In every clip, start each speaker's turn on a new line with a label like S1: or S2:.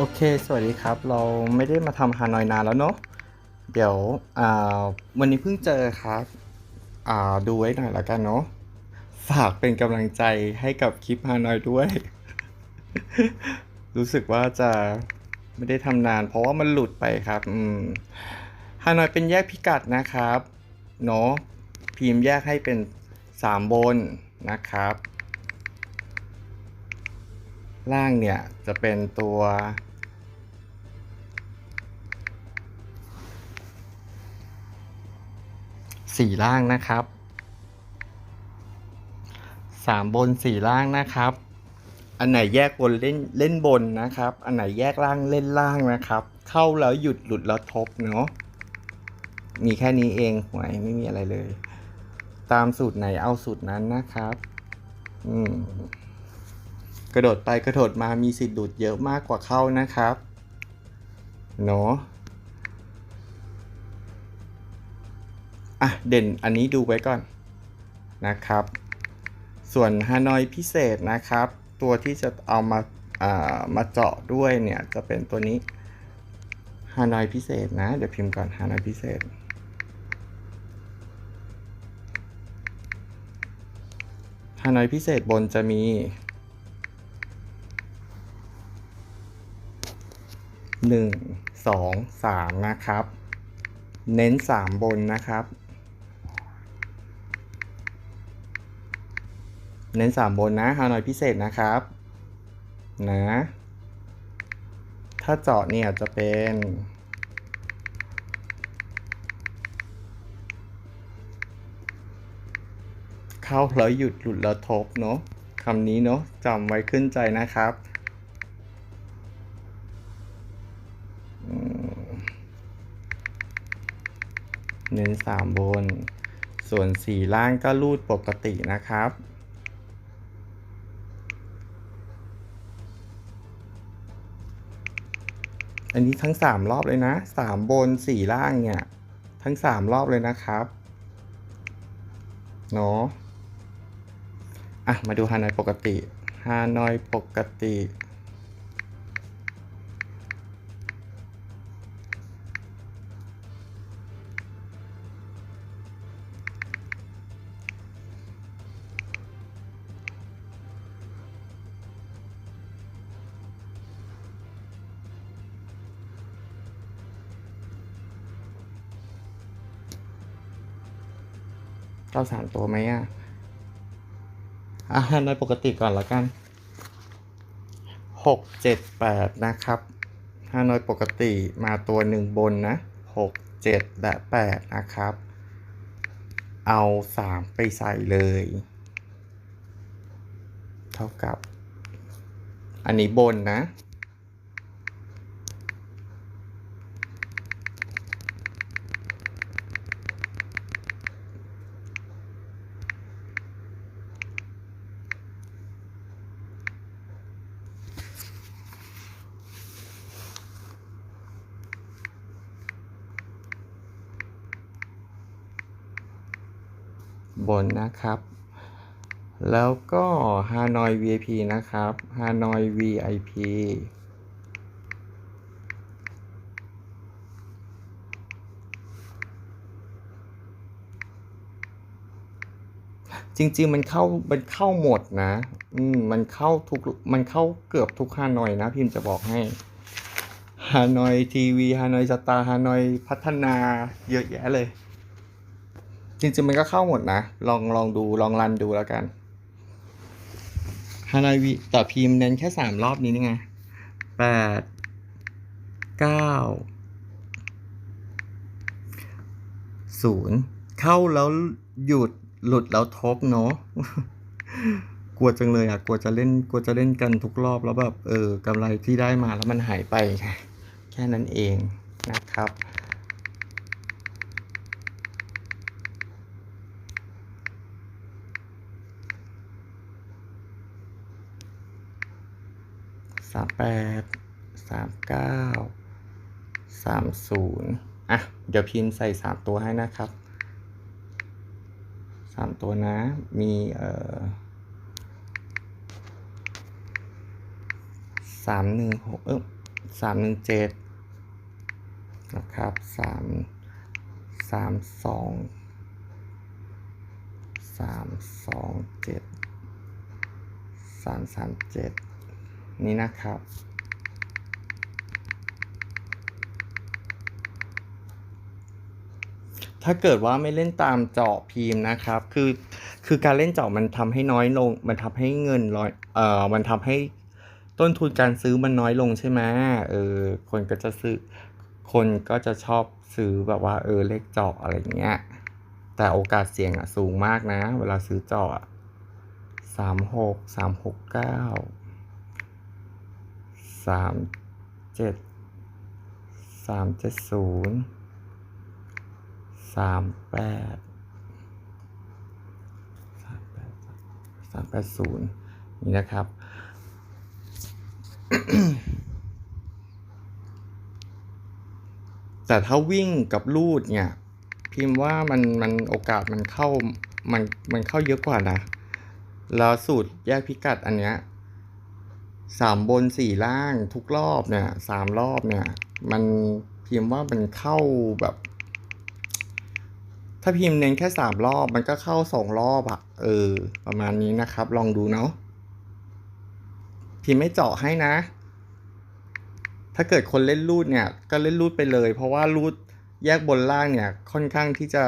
S1: โอเค สวัสดีครับ เราไม่ได้มาทำฮานอยนานแล้วเนาะ เดี๋ยวอ่าวันนี้เพิ่งเจอครับอ่าดูไว้หน่อยละกันเนาะ ฝากเป็นกำลังใจให้กับคลิปฮานอยด้วย รู้สึกว่าจะไม่ได้ทำนาน เพราะว่ามันหลุดไปครับ อืม ฮานอยเป็นแยกพิกัดนะครับ เนาะ พิมพ์แยกให้เป็น 3 บนนะครับล่างเนี่ยจะเป็นตัว สี่ล่างนะครับสามบนสี่ล่างนะครับ อันไหนแยกบนเล่นเล่นบนนะครับ อันไหนแยกล่างเล่นล่างนะครับ เข้าแล้วหยุดหลุดแล้วทบเนาะมีแค่นี้เองหวยไม่มีอะไรเลย ตามสูตรไหนเอาสูตรนั้นนะครับ อืมกระโดดไปกระโดดมามีสิทธิ์ดูดเยอะมากกว่าเข้านะครับ เนาะ อะเด่นอันนี้ดูไว้ก่อนนะครับ ส่วนฮานอยพิเศษนะครับ ตัวที่จะเอามาอ่ามาเจาะด้วยเนี่ยจะเป็นตัวนี้ฮานอยพิเศษนะ เดี๋ยวพิมพ์ก่อนฮานอยพิเศษฮานอยพิเศษบนจะมีหนึ่งสองสามนะครับ เน้นสามบนนะครับ เน้นสามบนนะฮานอยพิเศษนะครับ นะ ถ้าเจาะเนี่ยจะเป็นเข้าแล้วหยุดหลุดแล้วทบเนาะคำนี้เนาะจำไว้ขึ้นใจนะครับเน้นสามบน ส่วนสีล่างก็รูดปกตินะครับ อันนี้ทั้งสามรอบเลยนะสามบนสี่ล่างเนี่ย ทั้งสามรอบเลยนะครับ เนาะอะ มาดูฮานอยปกติฮานอยปกติ เข้าสามตัวไหมอะอะฮานอยปกติก่อนละกันหกเจ็ดแปดนะครับฮานอยปกติมาตัวหนึ่งบนนะหกเจ็ดและแปดนะครับ เอาสามไปใส่เลย เท่ากับ อันนี้บนนะ บนนะครับ แล้วก็ฮานอย VIP นะครับฮานอย VIP จริงๆ มันเข้ามันเข้าหมดนะ อืม มันเข้าทุก มันเข้าเกือบทุกฮานอยนะ พิมพ์จะบอกให้ฮานอยทีวีฮานอยสตาร์ฮานอยพัฒนาเยอะแยะเลย จริงๆมันก็เข้าหมดนะ ลองลองดูลองรันดูแล้วกันฮานอยวีต่อพิมพ์เน้นแค่สามรอบนี้นี่ไงแปดเก้าศูนย์เข้าแล้วหยุดหลุดแล้วทบเนาะกลัวจังเลยอะกลัวจะเล่นกลัวจะเล่นกันทุกรอบแล้วแบบเออกำไรที่ได้มาแล้วมันหายไป แค่นั้นเองนะครับามแปดสามเก้าสามศูนย์อะ เดี๋ยวพิมพ์ใส่สามตัวให้นะครับสามตัวนะ มีเอ่อสามหนึ่งหกเออสามหนึ่งเจ็ดนะครับสามสามสองสามสองเจ็ดสามสามเจ็ด นี่นะครับ ถ้าเกิดว่าไม่เล่นตามเจาะพิมพ์นะครับ คือคือการเล่นเจาะมันทำให้น้อยลง มันทำให้เงินร้อยเอ่อมันทำให้ต้นทุนการซื้อมันน้อยลงใช่ไหมเออคนก็จะซื้อคนก็จะชอบซื้อแบบว่า เออเลขเจาะอะไรเงี้ย แต่โอกาสเสี่ยงอะสูงมากนะ เวลาซื้อเจาะสามหกสามหกเก้า สามเจ็ดสามเจ็ดศูนย์สามแปดสามแปดสามแปดศูนย์นี่นะครับ แต่ถ้าวิ่งกับลูดเนี่ย พิมพ์ว่ามันมันโอกาสมันเข้ามันมันเข้าเยอะกว่านะ แล้วสูตรแยกพิกัดอันเนี้ย สามบนสี่ล่างทุกรอบเนี่ยสามรอบเนี่ย มันพิมพ์ว่ามันเข้าแบบ ถ้าพิมพ์เน้นแค่สามรอบ มันก็เข้าสองรอบอะเออ ประมาณนี้นะครับ ลองดูเนาะพิมพ์ไม่เจาะให้นะ ถ้าเกิดคนเล่นรูดเนี่ย ก็เล่นรูดไปเลย เพราะว่ารูดแยกบนล่างเนี่ย ค่อนข้างที่จะ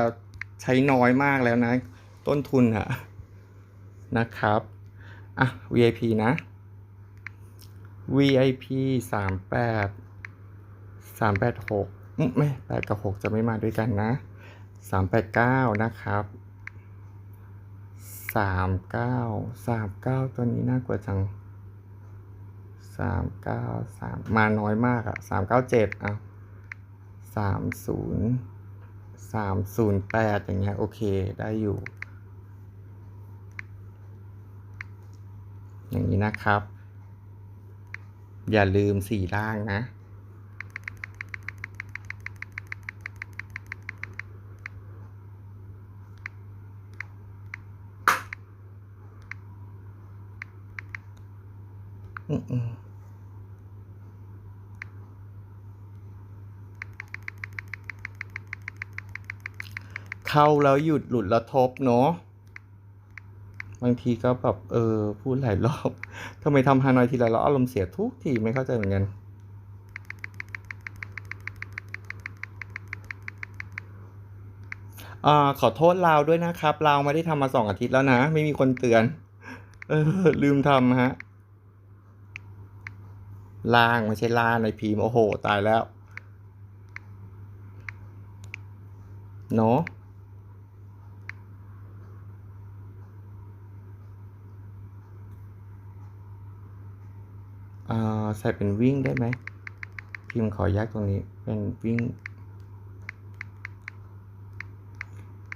S1: ใช้น้อยมากแล้วนะ ต้นทุนอะนะครับ อะ VIP นะ VIP สามแปดสามแปดหกไม่แปดกับหกจะไม่มาด้วยกันนะสามแปดเก้านะครับสามเก้าสามเก้าตัวนี้น่ากลัวจังสามเก้าสามมาน้อยมากอะสามเก้าเจ็ดอะสามศูนย์สามศูนย์แปดอย่างเงี้ยโอเคได้อยู่ อย่างนี้นะครับ อย่าลืมสี่ล่างนะ อืมอืมเข้าแล้วหยุดหลุดแล้วทบเนาะบางทีก็แบบเออพูดหลายรอบ ทำไมทำฮานอยทีไรเราอารมณ์เสียทุกทีไม่เข้าใจเหมือนกันอ่าขอโทษลาวด้วยนะครับลาวไม่ได้ทำมาสองอาทิตย์แล้วนะ ไม่มีคนเตือน เออ ลืมทำฮะล่างไม่ใช่ล่าในพิมโอ้โห ตายแล้ว เนาะ ใส่เป็นวิ่งได้ไหมพิมพ์ขอแยกตรงนี้เป็นวิ่ง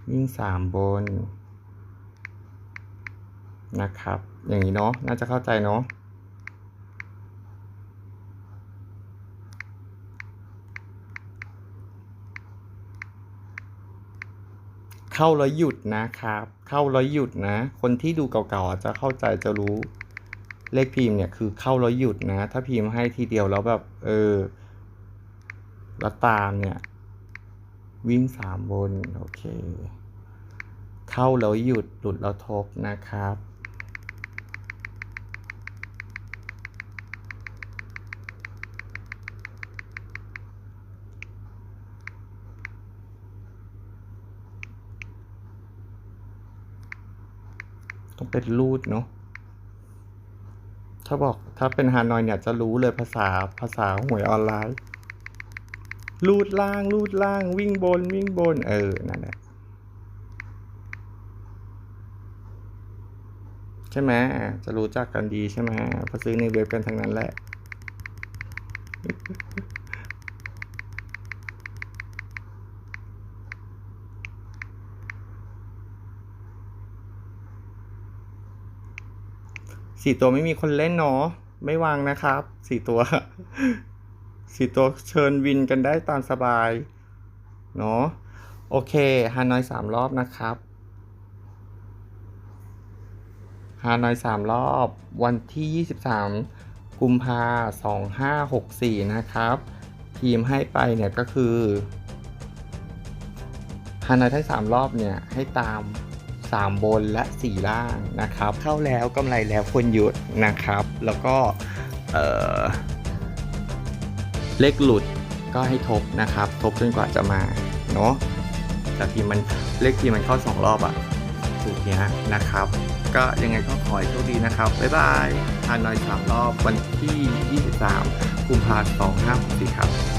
S1: วิ่งสามบน นะครับ อย่างนี้เนาะน่าจะเข้าใจเนาะเข้าแล้วหยุดนะครับ เข้าแล้วหยุดนะ คนที่ดูเก่าๆอาจจะเข้าใจจะรู้ เลขพิมพ์เนี่ยคือเข้าแล้วหยุดนะ ถ้าพิมพ์ให้ทีเดียวแล้วแบบเออแล้วตามเนี่ย วิ่งสามบน โอเค เข้าแล้วหยุดหลุดแล้วทบนะครับ ต้องเป็นรูดเนาะ ถ้าบอกถ้าเป็นฮานอยเนี่ยจะรู้เลยภาษาภาษาหวยออนไลน์รูดล่างรูดล่าง วิ่งบน วิ่งบน เออ นั่นแหละ ใช่ไหมจะรู้จักกันดีใช่ไหมพอซื้อในเว็บกันทั้งนั้นแหละ สี่ตัวไม่มีคนเล่นเนาะไม่วางนะครับสี่ตัวสี่ตัวเชิญวินกันได้ตามสบายเนาะโอเคฮานอยสามรอบนะครับฮานอยสามรอบวันที่ยี่สิบสามกุมภาสองห้าหกสี่นะครับ ทีมให้ไปเนี่ยก็คือฮานอยทั้งสามรอบเนี่ยให้ตาม 3 บนและ 4 ล่างนะครับ เข้าแล้วกำไรแล้วควรหยุดนะครับ แล้วก็เออเลขหลุดก็ให้ทบนะครับ ทบจนกว่าจะมาเนาะแต่ทีมันเลขทีมันเข้า 2 รอบอะสูตรเนี้ยนะครับ ก็ยังไงก็ขอให้โชคดีนะครับ บ๊ายบายทานน้อย3รอบวันที่ 23กุมภาพันธ์2564ครับ